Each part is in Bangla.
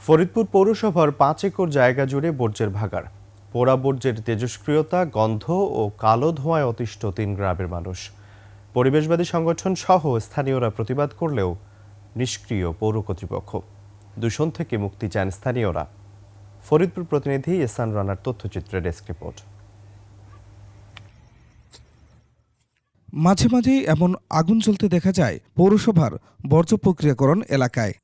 ফরিদপুর পৌরসভার পাঁচ একর জায়গা জুড়ে বর্জ্যের ভাগার পোড়া বর্জ্যের তেজস্ক্রিয়তা, গন্ধ ও কালো ধোঁয়ায় অতিষ্ঠ তিন গ্রামের মানুষ। পরিবেশবাদী সংগঠন সহ স্থানীয়রা প্রতিবাদ করলেও নিষ্ক্রিয় পৌর কর্তৃপক্ষ। দূষণ থেকে মুক্তি চান স্থানীয়রা। ফরিদপুর প্রতিনিধি এসান রানার তথ্যচিত্রে ডেস্ক রিপোর্ট। মাঝে মাঝেই এমন আগুন জ্বলতে দেখা যায় পৌরসভার বর্জ্য প্রক্রিয়াকরণ এলাকায়।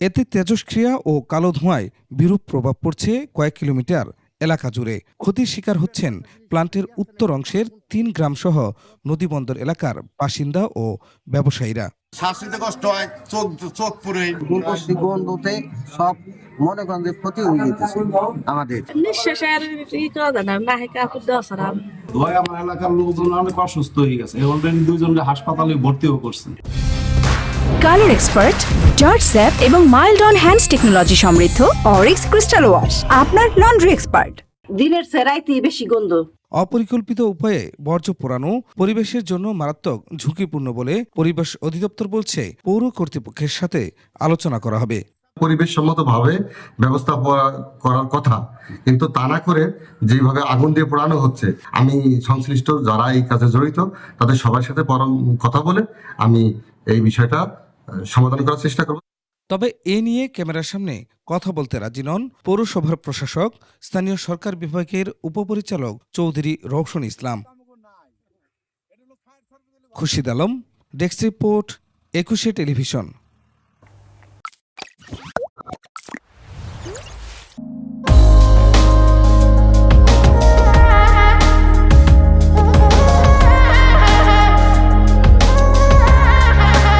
এতে তেজস্ক্রিয়া ও কালো ধোঁয়ায় বিরূপ প্রভাব পড়ছে কয়েক কিলোমিটার এলাকা জুড়ে। ক্ষতির শিকার হচ্ছেন প্লান্টের উত্তর অংশের তিন গ্রামসহ নদীবন্দর এলাকার বাসিন্দা ও ব্যবসায়ীরা। শ্বাস নিতে কষ্ট হয় চোখ চোখ পুরে গন্ধতে সব মনে করেন যে ক্ষতি হয়ে যেতেছে আমাদের। নিঃশ্বাসের ই করা না না কাপড় দেওয়া ছাড়া। আমার এলাকার লোকজন অনেক অসুস্থ হয়ে গেছে। অলরেডি দুইজনকে হাসপাতালে ভর্তিও করছে। কালার এক্সপার্ট জর্জ স্যাপ এবং মাইল্ড অন হ্যান্ডস টেকনোলজি সমৃদ্ধ অরিক্স ক্রিস্টাল ওয়াশ আপনার লন্ড্রি এক্সপার্ট। দিনের সেরাইতে বেশি গন্ধ। অপরিকল্পিত উপায়ে বর্জ্য পোড়ানো পরিবেশের জন্য মারাত্মক ঝুঁকিপূর্ণ বলে পরিবেশ অধিদপ্তর বলছে পৌর কর্তৃপক্ষের সাথে আলোচনা করা হবে। পরিবেশ ভাবে ব্যবস্থা করার কথা কিন্তু তা না করে যেভাবে আগুন দিয়ে পোড়ানো হচ্ছে আমি সংশ্লিষ্ট যারা এই কাজে জড়িত তাদের সবার সাথে পরম কথা বলে আমি এই বিষয়টা সমাধান করার চেষ্টা করব। তবে এ নিয়ে ক্যামেরার সামনে কথা বলতে রাজি নন পৌরসভার প্রশাসক, স্থানীয় সরকার বিভাগের উপপরিচালক Chowdhury Rowshan Islam. Khurshid Alam, desk report, Ekushey television.